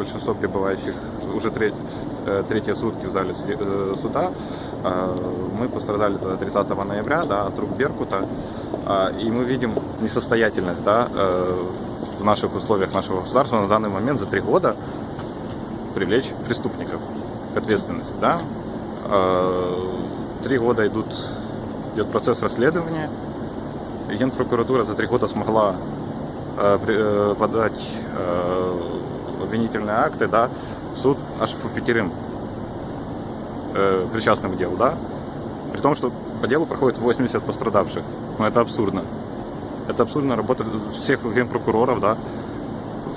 большинство пребывающих уже треть, э, третьи сутки в зале суде- э, суда. Э, Мы пострадали тогда 30 ноября да, от рук Беркута. А, И мы видим несостоятельность да, э, в наших условиях нашего государства на данный момент за три года привлечь преступников к ответственности. Да? Э, Три года идут, идет процесс расследования. И Генпрокуратура за три года смогла э, при- э, подать э, обвинительные акты да, в суд аж по пятерым э, причастным к делу. Да? При том, что по делу проходит 80 пострадавших. Но это абсурдно. Это абсурдно работа всех генпрокуроров, да,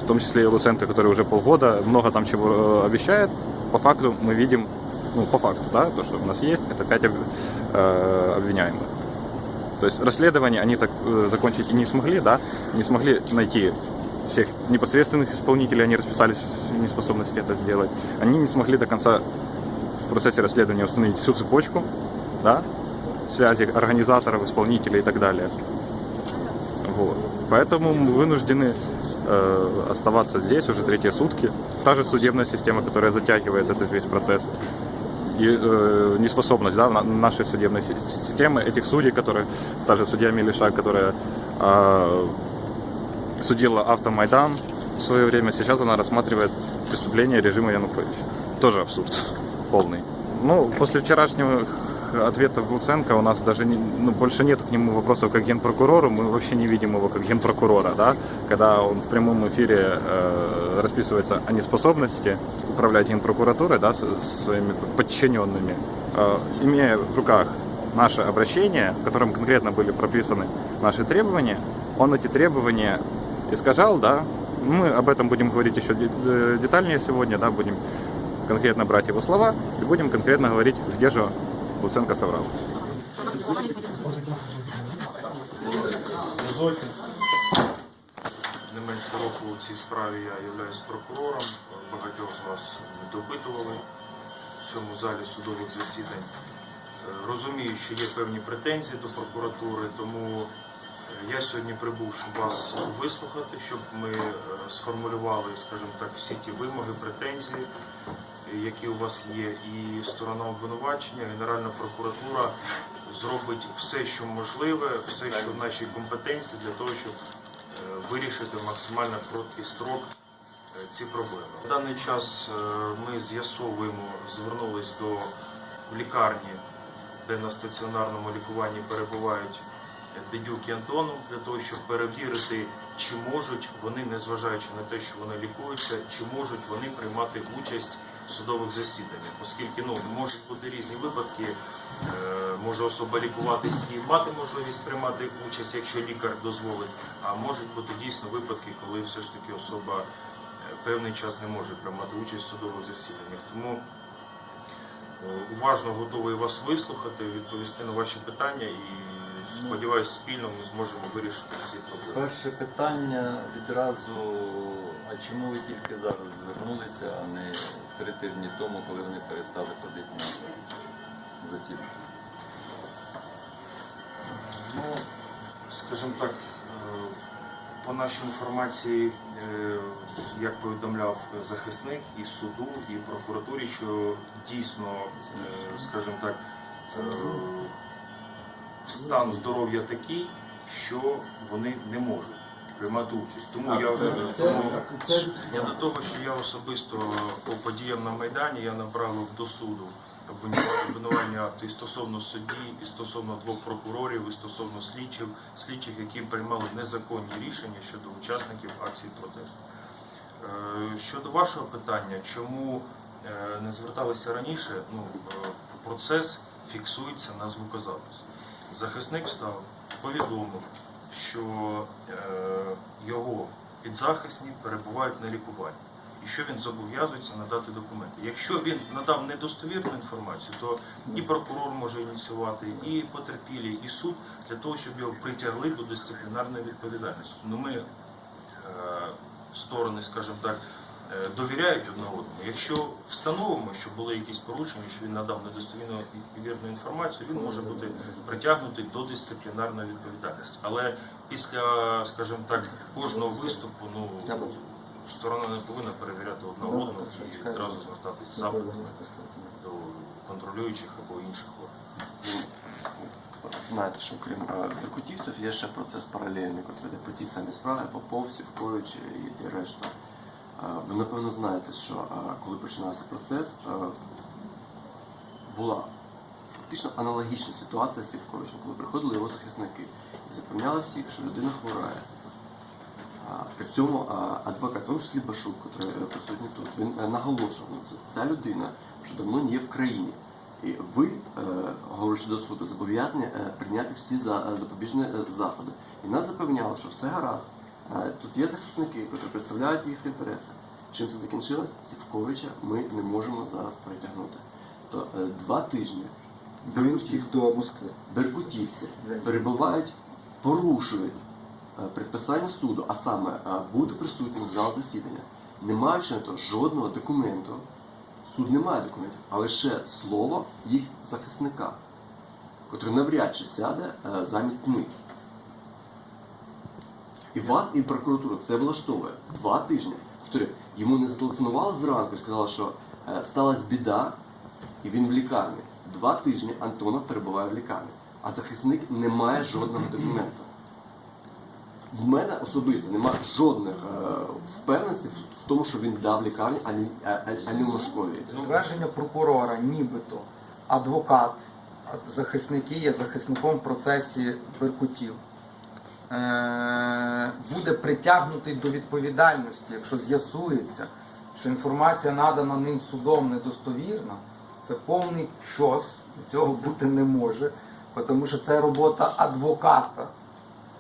в том числе и Луценко, который уже полгода много там чего э, обещает. По факту мы видим, ну, по факту, да, то, что у нас есть, это 5 обвиняемых. То есть расследование они так э, закончить не смогли, да, не смогли найти всех непосредственных исполнителей, они расписались в неспособности это сделать. Они не смогли до конца в процессе расследования установить всю цепочку, да, связи организаторов, исполнителей и так далее. Вот. Поэтому мы вынуждены э, оставаться здесь уже третьи сутки. Та же судебная система, которая затягивает этот весь процесс. И э, неспособность да, на- нашей судебной си- системы, этих судей, которые, та же судья Милиша, которая э, судила Автомайдан в свое время, сейчас она рассматривает преступление режима Януковича. Тоже абсурд полный. Ну, после вчерашнего ответов Луценко у нас даже не- ну, больше нет к нему вопросов как генпрокурору, мы вообще не видим его как генпрокурора, да, когда он в прямом эфире э, расписывается о неспособности управлять генпрокуратурой, да, со своими подчиненными, Э, имея в руках наше обращение, в котором конкретно были прописаны наши требования, он эти требования искажал, да, мы об этом будем говорить еще де- э, детальнее сегодня, да, будем конкретно брать его слова и будем конкретно говорить, где же Луценко соврал. Дозвольте. Не менше року у цій справі я являюсь прокурором. Багатьох з вас допитували в цьому залі судових засідань. Е, Розумію, що є певні претензії до прокуратури, тому е, я сьогодні прибув, щоб вас вислухати, щоб ми е, сформулювали, скажімо так, всі ті вимоги, претензії, які у вас є, і сторона обвинувачення, Генеральна прокуратура зробить все, що можливе, все, що в нашій компетенції, для того, щоб е, вирішити максимально короткий строк е, ці проблеми. На даний час ми з'ясовуємо, звернулись до лікарні, де на стаціонарному лікуванні перебувають Дедюк і Антонов, для того, щоб перевірити, чи можуть вони, незважаючи на те, що вони лікуються, чи можуть вони приймати участь в судових засіданнях, оскільки ну можуть бути різні випадки. Е, Може особа лікуватись і мати можливість приймати участь, якщо лікар дозволить. А можуть бути дійсно випадки, коли все ж таки особа е, певний час не може приймати участь в судових засіданнях. Тому е, уважно готовий вас вислухати, відповісти на ваші питання і сподіваюся, спільно ми зможемо вирішити всі проблеми. Перше питання відразу, а чому ви тільки зараз звернулися, а не три тижні тому, коли вони перестали ходити на засідання? Ну, скажімо так, е, по нашій інформації, е, як повідомляв захисник і суду, і прокуратурі, що дійсно, е, скажімо так, стан здоров'я такий, що вони не можуть приймати участь. Тому я тому я до того, що я особисто по подіям на Майдані я направив до суду обвинува- обвинувальні акти і стосовно судді, і стосовно двох прокурорів, і стосовно слідчих, слідчих, які приймали незаконні рішення щодо учасників акції протесту. Е, Щодо вашого питання, чому е, не зверталися раніше, ну, е, процес фіксується на звукозапис. Захисник встав, повідомив, що е, його підзахисні перебувають на лікуванні і що він зобов'язується надати документи. Якщо він надав недостовірну інформацію, то і прокурор може ініціювати, і потерпілі, і суд для того, щоб його притягли до дисциплінарної відповідальності. Ну ми е, сторони, скажімо так, довіряють одне одному. Якщо встановимо, що були якісь порушення, що він надав недостовірну і вірну інформацію, він може бути притягнутий до дисциплінарної відповідальності. Але після, скажімо так, кожного виступу, ну сторона не повинна перевіряти одна одну хорошо, і одразу звертатись з запитом до контролюючих або інших органів. Знаєте, що крім е, закутівців є ще процес паралельний, який йде по тій самій справі, і, і решта. Ви напевно знаєте, що коли починався процес, була фактично аналогічна ситуація з Сівковичем, коли приходили його захисники і запевняли всіх, що людина хворає. При цьому адвокат, в тому числі Башук, який присутній тут, він е, наголошував на це. Ця людина вже давно не є в країні. І ви, е, говорячи до суду, зобов'язані е, прийняти всі запобіжні заходи. І нас запевняло, що все гаразд. Тут є захисники, які представляють їх інтереси. Чим це закінчилось? Сівковича ми не можемо зараз притягнути. То е, два тижні беркутів, до Москви. беркутівці перебувають, порушують е, предписання суду, а саме е, бути присутнім в зал засідання, не маючи на то жодного документу. Суд не має документів, а лише слово їх захисника, котрий навряд чи сяде замість них. І вас, і прокуратуру це влаштовує два тижні. Повторюю, йому не зателефонували зранку і сказали, що е, сталася біда, і він в лікарні. Два тижні Антонов перебуває в лікарні, а захисник не має жодного документу. В мене особисто немає жодних е, впевненостей в, тому, що він дав лікарні, а не, а, а- а не в Московії. Твердження прокурора, нібито адвокат, захисники є захисником в процесі Беркутів. Е, буде притягнутий до відповідальності, якщо з'ясується, що інформація надана ним судом недостовірна, це повний чос, і цього бути не може, тому що це робота адвоката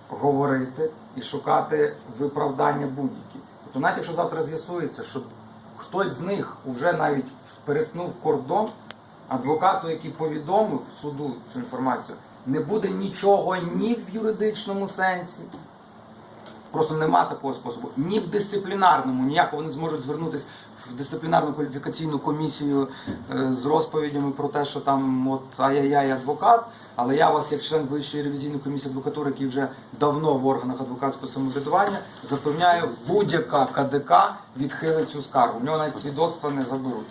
говорити і шукати виправдання будь-які. Тобто, навіть якщо завтра з'ясується, що хтось з них вже навіть перетнув кордон, адвокату, який повідомив суду цю інформацію, не буде нічого ні в юридичному сенсі. Просто нема такого способу. Ні в дисциплінарному, ніяко вони зможуть звернутися в дисциплінарну кваліфікаційну комісію е, з розповідями про те, що там от ай-яй-яй адвокат, але я вас, як член Вищої ревізійної комісії адвокатури, який вже давно в органах адвокатського самоврядування, запевняю, будь-яка КДК відхилить цю скаргу. В нього навіть свідоцтва не заберуть.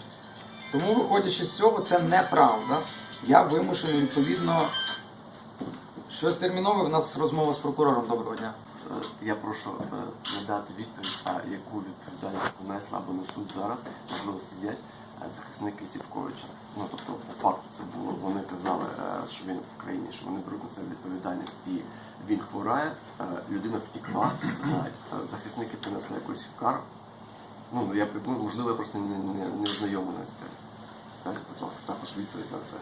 Тому, виходячи з цього, це неправда. Я вимушений відповідно. Щось термінове, в нас розмова з прокурором. Доброго дня. Е, Я прошу е, надати відповідь, а яку відповідальність понесла або несуть зараз, можливо, сидять е, захисники Сівковича. Ну тобто, по факту це було. Вони казали, що він в країні, що вони беруть на себе відповідальність і він хворає, людина втекла, всі це знають. Захисники принесли якусь кару. Ну, я ну, можливо, я просто не, не, не ознайомлений з тим. Також відповідь на це.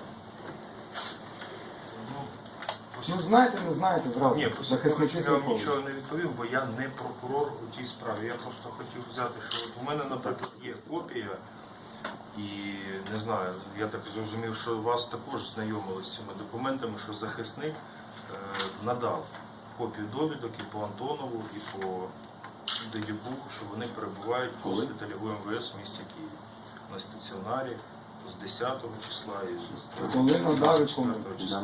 Ну, знаєте, не знаєте зразу. Ні, захисники я вам нічого не відповів, бо я не прокурор у тій справі. Я просто хотів взяти, що от у мене, наприклад, є копія, і не знаю, я так зрозумів, що вас також знайомили з цими документами, що захисник е, надав копію довідок і по Антонову, і по Дедюку, що вони перебувають в госпіталі УМВС в місті Києві на стаціонарі з 10 числа і з Коли надав 24 числа.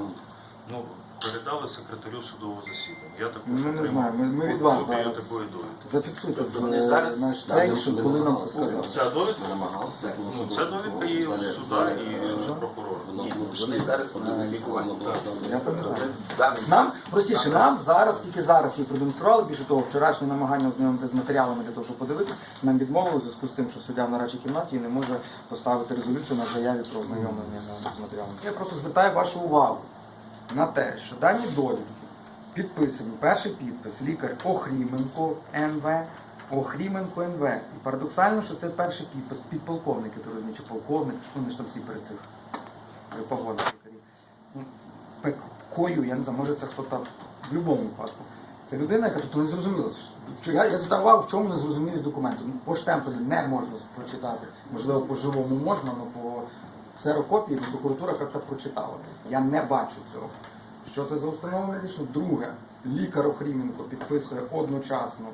Ну, передали секретарю судового засідання. Я також Ну, не отримав знаю, ми- ми від вас копію зараз. такої довідки. Зафіксуйте Тобто вони зараз- наш цей, не- що не коли нам це сказали. Ця довідка? Ми намагалися. Ну, ця довідка є у суда і е, прокурора. Ні, вони зараз на лікуванні. Я пам'ятаю. Нам простіше, нам зараз, тільки зараз її продемонстрували. Більше того, вчорашнє намагання ознайомити з матеріалами для того, щоб подивитись, нам відмовили в зв'язку з тим, що суддя в нарадчій кімнаті і не може поставити резолюцію на заяві про ознайомлення з матеріалами. Я просто звертаю вашу увагу на те, що дані довідки підписані. Перший підпис лікар Охріменко НВ. Охріменко НВ. І парадоксально, що це перший підпис підполковник, який розуміє, чи полковник, вони ж там всі при цих при погонах лікарів. Ну, Пекою, я не знаю, може це хто там в будь-якому випадку. Це людина, яка тут не зрозуміла. Що я, я увагу, в чому незрозумілість документу. Ну, по штемпелю не можна прочитати. Можливо, по живому можна, але по ксерокопії прокуратура як-то прочитала. Я не бачу цього. Що це за установа медична? Друге, лікар Охріменко підписує одночасно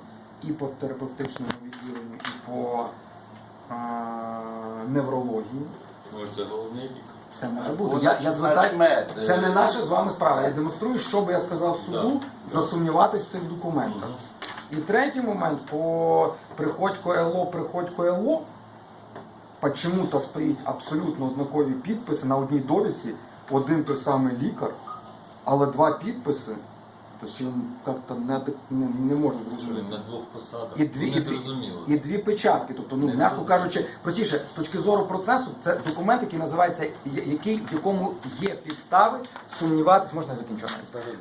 і по терапевтичному відділенню, і по а, неврології. Може, це головний лікар. Все може бути. Я, я звертаю... Це не наша з вами справа. Я демонструю, що би я сказав суду, засумніватись в цих документах. І третій момент по приходько ЛО, приходько ЛО. Почему-то стоїть абсолютно однакові підписи на одній довідці, один той самий лікар, але два підписи. Тобто як-то не, не, не можу зрозуміти. на двох посадах. І дві, і, дві, і дві печатки. Тобто, ну, м'яко кажучи, простіше, з точки зору процесу, це документ, який називається, який, в якому є підстави сумніватись, можна я закінчу.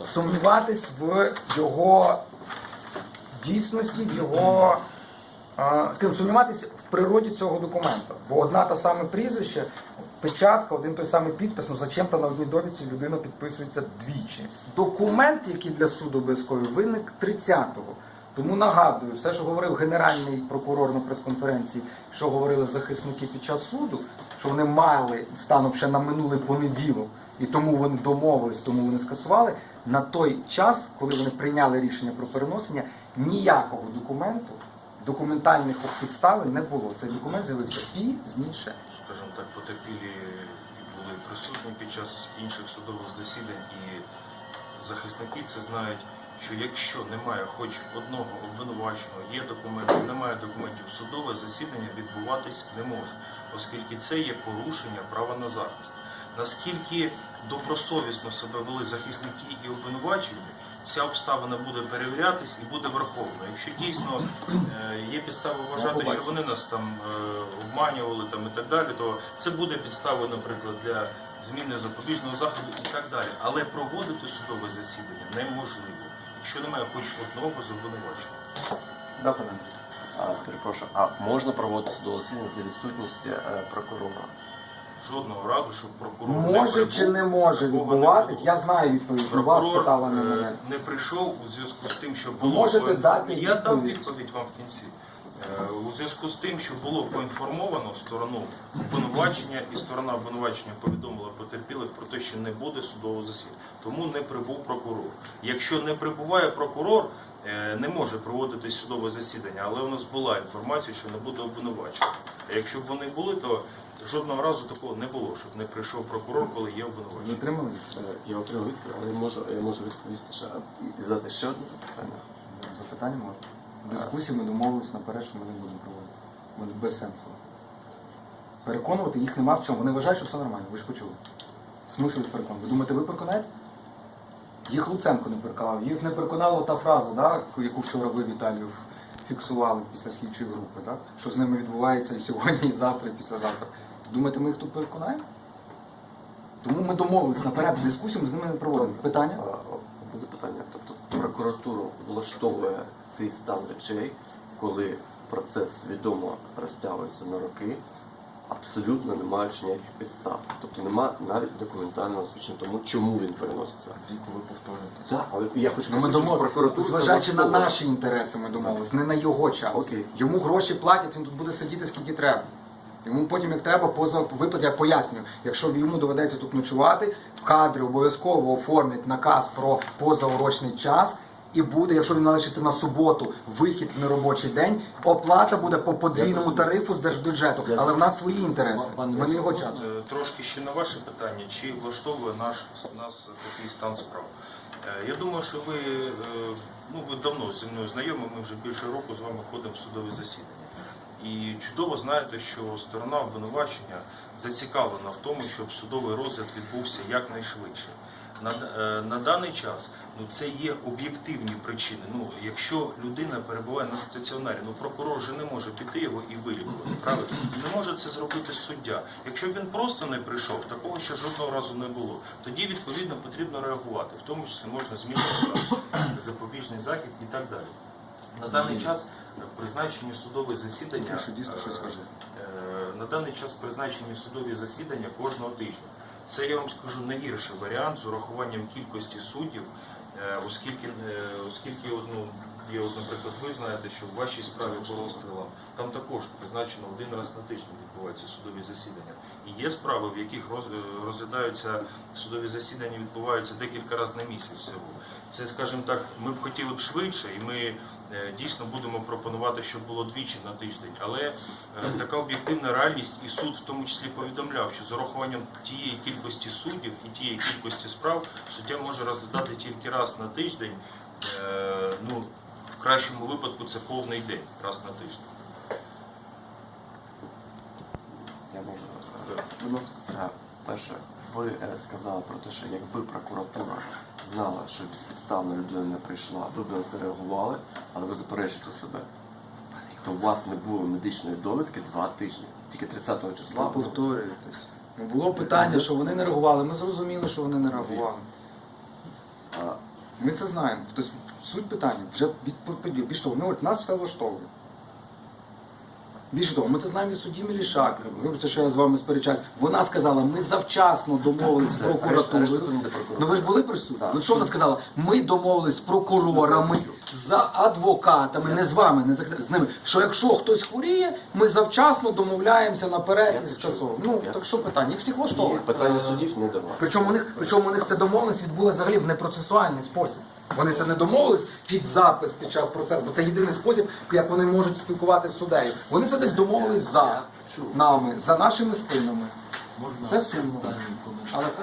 Сумніватись в його дійсності, в його, е, скажімо, сумніватись природі цього документа. Бо одна та саме прізвище, печатка, один той самий підпис, ну зачем-то на одній довідці людина підписується двічі. Документ, який для суду обов'язковий, виник 30-го. Тому нагадую, все, що говорив генеральний прокурор на прес-конференції, що говорили захисники під час суду, що вони мали станом ще на минулий понеділок, і тому вони домовились, тому вони скасували. На той час, коли вони прийняли рішення про переносення, ніякого документу, документальних підставин не було. Цей документ з'явився пізніше. скажімо так, потерпілі були присутні під час інших судових засідань, і захисники це знають, що якщо немає хоч одного обвинуваченого, є документи, немає документів, судове засідання відбуватись не може, оскільки це є порушення права на захист. Наскільки добросовісно себе вели захисники і обвинувачені, ця обставина буде перевірятись і буде врахована. Якщо дійсно е, є підстави вважати, що вони нас там е, обманювали там і так далі, то це буде підставою, наприклад, для зміни запобіжного заходу і так далі. Але проводити судове засідання неможливо, якщо немає хоч одного з обвинувачених. Да. А, перепрошую, а можна проводити судове засідання за відсутності е, прокурора? Жодного разу, щоб прокурор не Може чи не може відбуватись? Я знаю відповідь. Ну, Вас Прокурор питала не е, мене. не прийшов у зв'язку з тим, що було можете поінф- дати Я дам відповідь? вам в кінці. Е, У зв'язку з тим, що було поінформовано сторону обвинувачення, і сторона обвинувачення повідомила потерпілих про те, що не буде судового засідання. Тому не прибув прокурор. Якщо не прибуває прокурор, не може проводитись судове засідання, але у нас була інформація, що не буде обвинувачення. А якщо б вони були, то жодного разу такого не було, щоб не прийшов прокурор, коли є Ви обвинувачення. отримали? Е, Я отримав відповідь, але я можу, я можу відповісти ще і задати ще одне запитання. Запитання можна. Дискусію ми домовились наперед, що ми не будемо проводити. Вони без сенсу. Переконувати їх нема в чому. Вони вважають, що все нормально. Ви ж почули. Смисл їх переконувати. Ви думаєте, ви переконаєте? Їх Луценко не переконав. Їх не переконала та фраза, да, яку вчора ви, Віталію, фіксували після слідчої групи, да? що з ними відбувається і сьогодні, і завтра, і післязавтра. То думаєте, ми їх тут переконаємо? Тому ми домовились наперед дискусію, ми з ними не проводимо. Питання? Запитання. Тобто прокуратуру влаштовує той стан речей, коли процес свідомо розтягується на роки, абсолютно не маючи ніяких підстав. Тобто нема навіть документального свідчення тому, чому він переноситься. Віку, ви повторюєте. Так, але я хочу Ну, ми сказати, що прокуратура зважаючи на влаштовує. наші інтереси, ми домовились, не на його час. Окей. Йому гроші платять, він тут буде сидіти скільки треба. Йому потім, як треба, поза випад, я пояснюю, якщо йому доведеться тут ночувати, в кадрі обов'язково оформлять наказ про позаурочний час. І буде, якщо він налишиться на суботу, вихід в неробочий день, оплата буде по подвійному тарифу з держбюджету. Але в нас свої інтереси. Ми не його час. Е, Трошки ще на ваше питання, чи влаштовує наш нас такий стан справ? Е, Я думаю, що ви е, ну ви давно зі мною знайомі. Ми вже більше року з вами ходимо в судові засідання. І чудово знаєте, що сторона обвинувачення зацікавлена в тому, щоб судовий розгляд відбувся якнайшвидше. На, е, на даний час ну це є об'єктивні причини. Ну якщо людина перебуває на стаціонарі, ну прокурор же не може піти його і вилікувати. Правильно не може це зробити суддя. Якщо він просто не прийшов, такого ще жодного разу не було. Тоді відповідно потрібно реагувати, в тому числі можна змінити запобіжний захід і так далі. На даний час призначені судові засідання. Е. Е, На даний час призначені судові засідання кожного тижня. Це я вам скажу найгірший варіант з урахуванням кількості суддів, е, оскільки, е, оскільки ну, є, от, наприклад, ви знаєте, що в вашій справі по розстрілам там також призначено один раз на тиждень відбуваються судові засідання. І є справи, в яких е, розглядаються судові засідання, відбуваються декілька разів на місяць всього. Це, скажімо так, ми б хотіли б швидше, і ми е, дійсно будемо пропонувати, щоб було двічі на тиждень. Але е, така об'єктивна реальність, і суд в тому числі повідомляв, що з урахуванням тієї кількості суддів і тієї кількості справ суддя може розглядати тільки раз на тиждень. Е, Ну, в кращому випадку це повний день, раз на тиждень. Я можу. Будь ласка. Перше, ви е, сказали про те, що якби прокуратура знала, що безпідставно людина не прийшла, ви б на це реагували, але ви заперечуєте себе. То у вас не було медичної довідки два тижні. Тільки 30 числа. Повторюєтесь. Не було питання, що вони не реагували. Ми зрозуміли, що вони не реагували. Ми це знаємо. Тобто суть питання вже відповіді. Більше того, ми от нас все влаштовує. Більше того, ми це знаємо від судді Мілішак. Вибачте, що я з вами сперечаюсь. Вона сказала, ми завчасно домовились з прокуратурою. Ну ви ж були при суді? Ну що вона сказала? Ми домовились з прокурорами, за адвокатами, не з вами, не з ними. Що якщо хтось хворіє, ми завчасно домовляємося наперед і це Ну так що питання? Їх всіх влаштовує. Питання судів не до вас. Причому у них, причому у них це домовленість відбулася взагалі в непроцесуальний спосіб. Вони це не домовились під запис під час процесу, бо це єдиний спосіб, як вони можуть спілкуватися з суддею. Вони це десь домовились за нами, за нашими спинами. Це сумно. Але це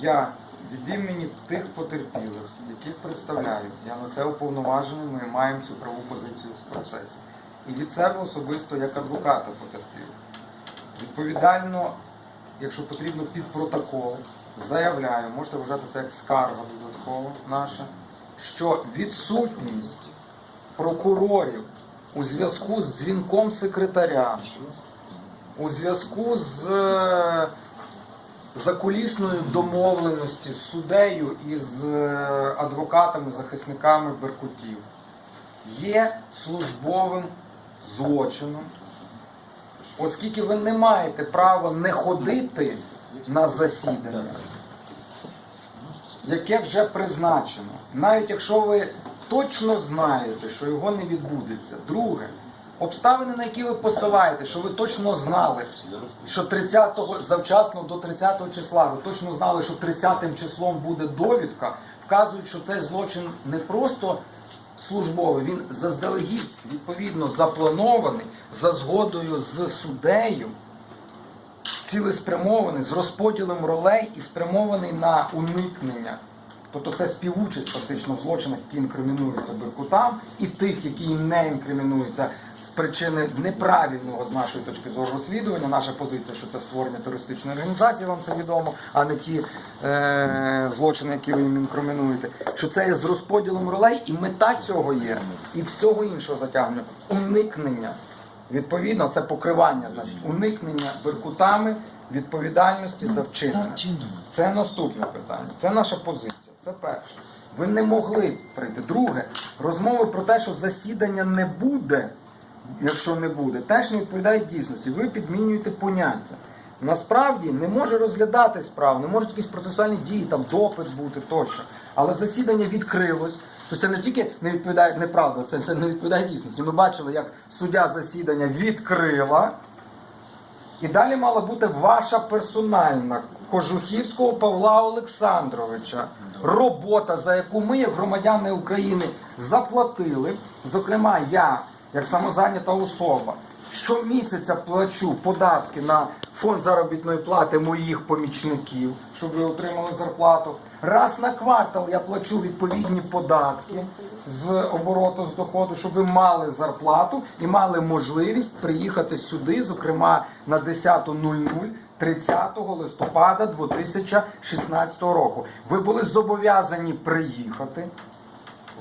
я від імені тих потерпілих, яких представляю, я на це уповноважений, ми маємо цю праву позицію в процесі. І від себе особисто як адвоката потерпілих. Відповідально, якщо потрібно під протокол, заявляю, можете вважати це як скарга додаткова наша, що відсутність прокурорів у зв'язку з дзвінком секретаря, у зв'язку з е, закулісною домовленості з суддею і з е, адвокатами, захисниками Беркутів є службовим злочином, оскільки ви не маєте права не ходити на засідання, яке вже призначено, навіть якщо ви точно знаєте, що його не відбудеться. Друге, обставини, на які ви посилаєте, що ви точно знали, що 30-го, завчасно до 30-го числа, ви точно знали, що 30-м числом буде довідка, вказують, що цей злочин не просто службовий, він заздалегідь відповідно запланований за згодою з суддею, цілеспрямований з розподілом ролей і спрямований на уникнення. Тобто це співучасть фактично в злочинах, які інкримінуються Беркутам, і тих, які їм не інкримінуються з причини неправильного з нашої точки зору розслідування. Наша позиція, що це створення терористичної організації, вам це відомо, а не ті е- злочини, які ви їм інкримінуєте. Що це є з розподілом ролей, і мета цього є, і всього іншого затягнення уникнення. Відповідно, це покривання, значить, уникнення беркутами відповідальності за вчинене. Це наступне питання. Це наша позиція. Це перше. Ви не могли прийти. Друге, розмови про те, що засідання не буде, якщо не буде, теж не відповідають дійсності. Ви підмінюєте поняття. Насправді не може розглядати справу, не можуть якісь процесуальні дії, там допит бути тощо. Але засідання відкрилось. Тобто це не тільки не відповідає неправда, це, це не відповідає дійсності. Ми бачили, як суддя засідання відкрила. І далі мала бути ваша персональна Кожухівського Павла Олександровича. Робота, за яку ми, як громадяни України, заплатили. Зокрема, я, як самозайнята особа, щомісяця плачу податки на фонд заробітної плати моїх помічників, щоб ви отримали зарплату. Раз на квартал я плачу відповідні податки з обороту з доходу, щоб ви мали зарплату і мали можливість приїхати сюди, зокрема на 10.00 30 листопада 2016 року. Ви були зобов'язані приїхати.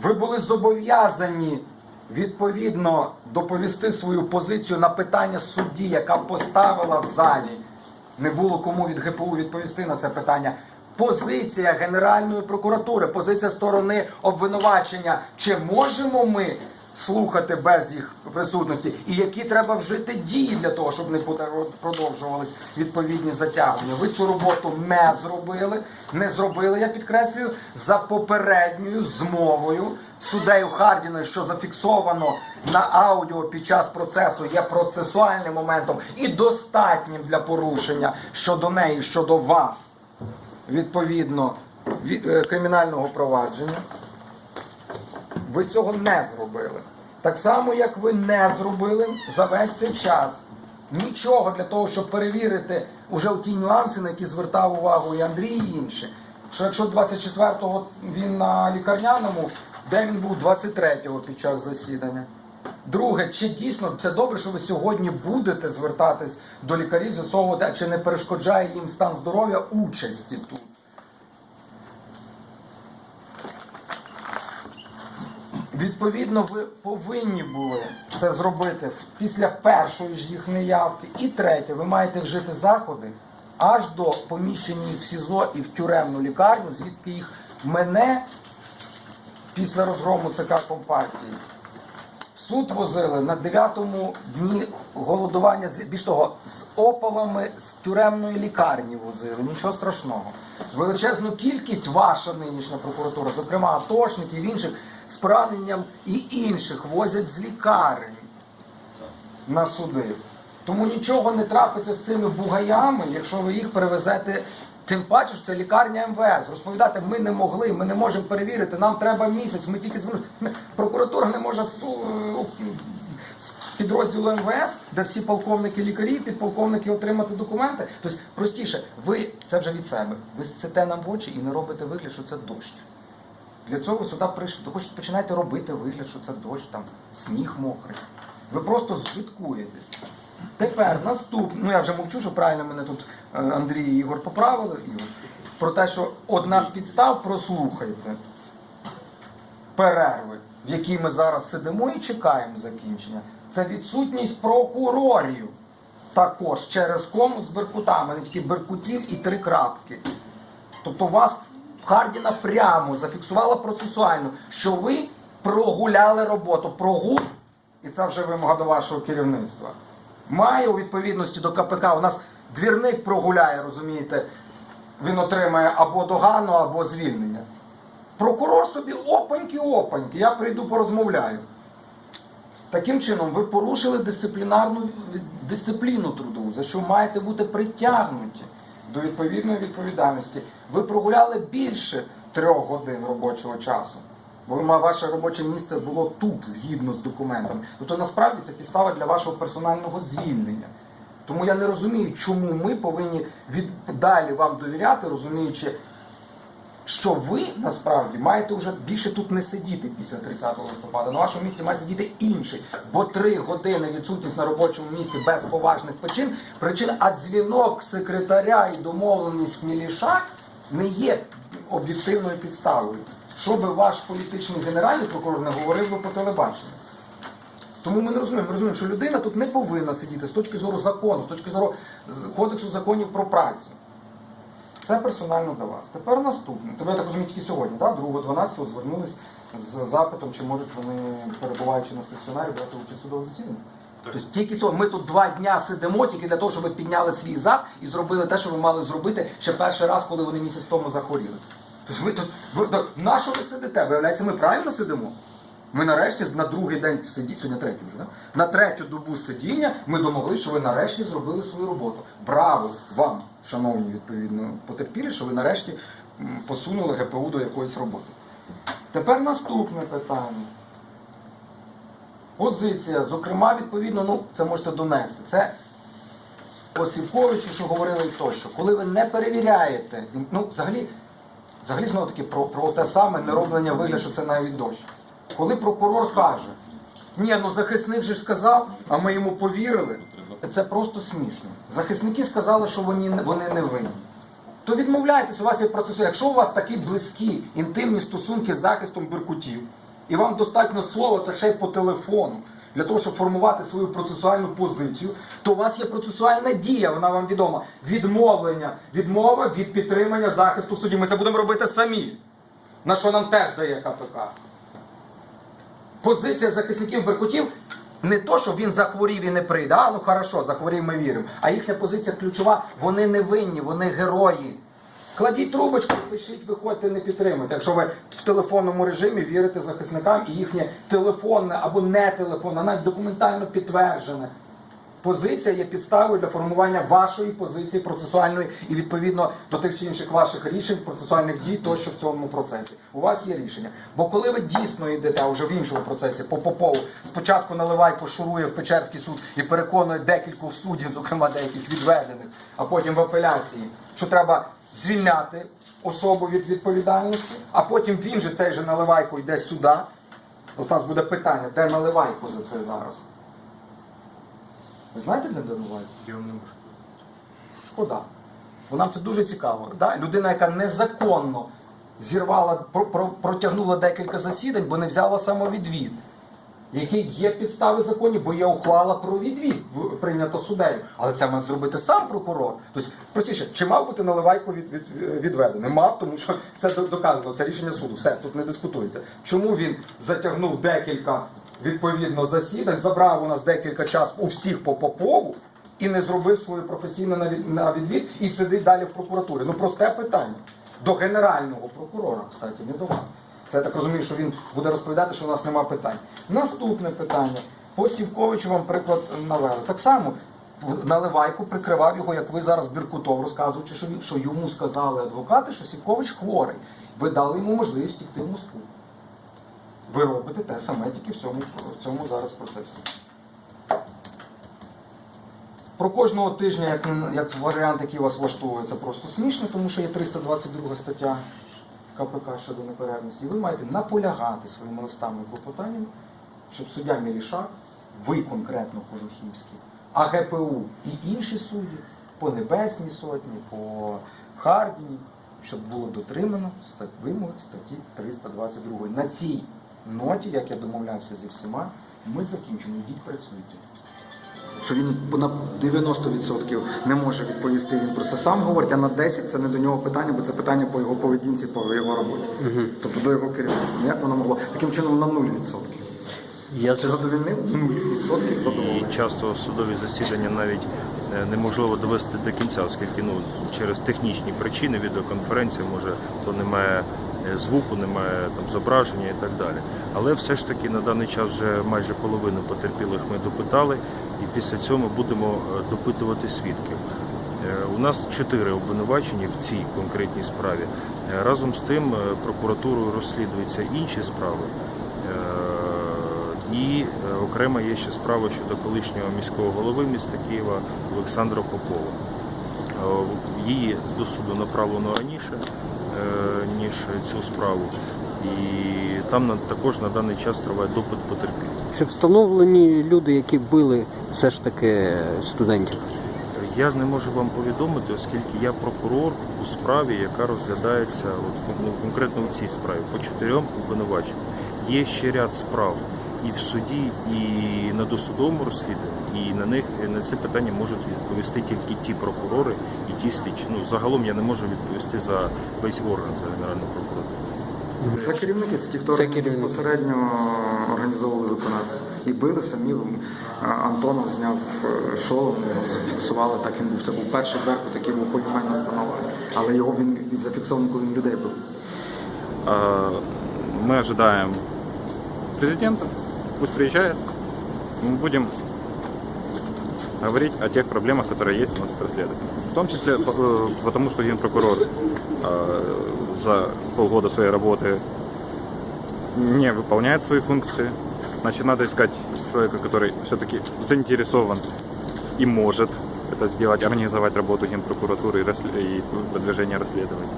Ви були зобов'язані відповідно доповісти свою позицію на питання судді, яка поставила в залі. Не було кому від ГПУ відповісти на це питання. Позиція Генеральної прокуратури, позиція сторони обвинувачення. Чи можемо ми слухати без їх присутності? І які треба вжити дії для того, щоб не продовжувались відповідні затягування? Ви цю роботу не зробили. Не зробили, я підкреслюю, за попередньою змовою суддею Хардіною, що зафіксовано на аудіо під час процесу, є процесуальним моментом і достатнім для порушення щодо неї, щодо вас, відповідно від, е, кримінального провадження. Ви цього не зробили. Так само, як ви не зробили за весь цей час нічого для того, щоб перевірити уже ті нюанси, на які звертав увагу і Андрій і інші. Що якщо 24-го він на лікарняному, Де він був 23-го під час засідання? Друге, чи дійсно це добре, що ви сьогодні будете звертатись до лікарів, з'ясовувати, а чи не перешкоджає їм стан здоров'я участі тут? Відповідно, ви повинні були це зробити після першої ж їх неявки. І третє, ви маєте вжити заходи аж до поміщення їх в СІЗО і в тюремну лікарню, звідки їх мене після розгрому ЦК Компартії. Суд возили на 9-му дні голодування, з- більш того, з опалами з тюремної лікарні возили, нічого страшного. Величезну кількість ваша нинішня прокуратура, зокрема атошників, інших з пораненням і інших возять з лікарень на суди. Тому нічого не трапиться з цими бугаями, якщо ви їх перевезете. Тим паче, що це лікарня МВС. Розповідати ми не могли, ми не можемо перевірити, нам треба місяць, ми тільки звернули. Прокуратура не може з підрозділу МВС, де всі полковники лікарі, підполковники отримати документи. Тобто простіше, ви це вже від себе. Ви сците нам в очі і не робите вигляд, що це дощ. Для цього ви сюди прийшли. Ви хочете починаєте робити вигляд, що це дощ, там сніг мокрий. Ви просто збиткуєтесь. Тепер наступне, ну я вже мовчу, що правильно мене тут е, Андрій і Ігор поправили. Ігор, про те, що одна з підстав, прослухайте перерви, в якій ми зараз сидимо і чекаємо закінчення, це відсутність прокурорів. Також через кому з беркутами, не тільки беркутів і три крапки. Тобто вас Хардіна прямо зафіксувала процесуально, що ви прогуляли роботу. Прогул, і це вже вимога до вашого керівництва. Має у відповідності до КПК, у нас двірник прогуляє, розумієте, він отримає або догану, або звільнення. Прокурор собі опаньки-опаньки, я прийду порозмовляю. Таким чином, ви порушили дисциплінарну дисципліну трудову, за що маєте бути притягнуті до відповідної відповідальності. Ви прогуляли більше трьох годин робочого часу. Бо ваше робоче місце було тут, згідно з документами. Тобто насправді це підстава для вашого персонального звільнення. Тому я не розумію, чому ми повинні від далі вам довіряти, розуміючи, що ви насправді маєте вже більше тут не сидіти після 30 листопада. На вашому місці має сидіти інший, бо три години відсутність на робочому місці без поважних причин, причин, а дзвінок секретаря і домовленість Мілішак не є об'єктивною підставою. Що би ваш політичний генеральний прокурор не говорив би по телебаченню. Тому ми не розуміємо. Ми розуміємо, що людина тут не повинна сидіти з точки зору закону, з точки зору кодексу законів про працю. Це персонально до вас. Тепер наступне. Тебе я так розумію, тільки сьогодні, так? 2.12 звернулись з запитом, чи можуть вони, перебуваючи на стаціонарі, брати участь у судових засіданнях. Тобто тільки сьогодні. Ми тут два дня сидимо тільки для того, щоб ви підняли свій зад і зробили те, що ви мали зробити ще перший раз, коли вони місяць тому захворіли. Ви тут, ви, так, на що ви сидите? Виявляється, ми правильно сидимо? Ми нарешті на другий день сидіть, сьогодні третій вже, да? на третю добу сидіння ми домогли, що ви нарешті зробили свою роботу. Браво вам, шановні відповідно потерпілі, що ви нарешті посунули ГПУ до якоїсь роботи. Тепер наступне питання. Позиція, зокрема, відповідно, ну це можете донести. Це Осіпковичі, що говорили тощо. Коли ви не перевіряєте, ну взагалі, взагалі знову таки про, про те саме нероблення вигляд, що це навіть дощ. Коли прокурор каже, ні, ну захисник же ж сказав, а ми йому повірили, це просто смішно. Захисники сказали, що вони, вони не винні. То відмовляйтесь, у вас є процес. Якщо у вас такі близькі інтимні стосунки з захистом беркутів, і вам достатньо слова та ще й по телефону для того, щоб формувати свою процесуальну позицію, то у вас є процесуальна дія, вона вам відома. Відмовлення, відмова від підтримання захисту в суді. Ми це будемо робити самі. На що нам теж дає КПК. Позиція захисників беркутів не то, що він захворів і не прийде. А ну хорошо, захворів, ми віримо. А їхня позиція ключова, вони не винні, вони герої. Кладіть трубочку, пишіть, виходьте, не підтримуйте. Якщо ви в телефонному режимі вірите захисникам і їхнє телефонне або не телефонне, навіть документально підтверджене. Позиція є підставою для формування вашої позиції процесуальної і відповідно до тих чи інших ваших рішень, процесуальних дій тощо в цьому процесі. У вас є рішення. Бо коли ви дійсно йдете вже в іншому процесі по Попову, спочатку наливайко шурує в Печерський суд і переконує декількох суддів, зокрема деяких відведених, а потім в апеляції, що треба звільняти особу від відповідальності, а потім він же цей же наливайко йде сюди. От у нас буде питання, де наливайко за це зараз? Ви знаєте, де наливайко? Я вам не можу. Шкода. Бо нам це дуже цікаво. Да? Людина, яка незаконно зірвала, про, про, протягнула декілька засідань, бо не взяла самовідвід. Які є підстави законні, бо є ухвала про відвід в- прийнята суддею. Але це мав зробити сам прокурор. Тобто, простіше, чи мав бути наливайко від, від, відведений? Мав, тому що це до- доказано, це рішення суду. Все, тут не дискутується. Чому він затягнув декілька відповідно засідань, забрав у нас декілька час у всіх по Попову і не зробив своє професійне на відвід і сидить далі в прокуратурі? Ну просте питання. До генерального прокурора, кстати, не до вас. Це я так розумію, що він буде розповідати, що у нас нема питань. Наступне питання. По Сівковичу вам приклад навели. Так само Наливайко прикривав його, як ви зараз Біркутов розказуючи, що, він, що йому сказали адвокати, що Сівкович хворий. Ви дали йому можливість втікти в Москву. Ви робите те саме, тільки в цьому, в цьому зараз процесі. Про кожного тижня, як, як варіант, який вас влаштовує, це просто смішно, тому що є 322 стаття КПК щодо неперервності. Ви маєте наполягати своїми листами і клопотаннями, щоб суддя Мілішак, ви конкретно Кожухівський, а ГПУ і інші судді по Небесній Сотні, по Хардіні, щоб було дотримано ста- вимоги статті 322. На цій ноті, як я домовлявся зі всіма, ми закінчимо. Йдіть працюйте. Що він на 90% не може відповісти, він про це сам говорить, а на 10% це не до нього питання, бо це питання по його поведінці, по його роботі. Тобто до його керівництва. Як воно могло? Таким чином на 0%. Я Чи задовільнив? 0% задоволений. І часто судові засідання навіть е, неможливо довести до кінця, оскільки ну через технічні причини відеоконференції може то немає е, звуку, немає там зображення і так далі. Але все ж таки на даний час вже майже половину потерпілих ми допитали, і після цього ми будемо е, допитувати свідків. Е, У нас чотири обвинувачені в цій конкретній справі. Е, Разом з тим прокуратурою розслідуються інші справи. І окремо є ще справа щодо колишнього міського голови міста Києва Олександра Попова. Її до суду направлено раніше, ніж цю справу. І там також на даний час триває допит потерпілих. Чи встановлені люди, які били все ж таки студентів? Я не можу вам повідомити, оскільки я прокурор у справі, яка розглядається от, ну, конкретно у цій справі по чотирьом обвинуваченням. Є ще ряд справ і в суді, і на досудовому розслідуванні, і на них на це питання можуть відповісти тільки ті прокурори і ті слідчі. Ну загалом я не можу відповісти за весь орган за генеральну прокуратуру. Це керівники, це ті, хто Це безпосередньо організовували виконавців. І били самі. Антонов зняв е, шолом, зафіксували, так він був. Це був перший беркут, який був понімання настанова. Але його він, він зафіксований, коли він людей бив. А, Мы ожидаем президента, пусть приезжает. Мы будем говорить о тех проблемах, которые есть у нас с расследованием. В том числе э, потому, что генпрокурор э, за полгода своей работы не выполняет свои функции. Значит, надо искать человека, который все-таки заинтересован и может это сделать, организовать работу генпрокуратуры и, рассле- и продвижение расследований.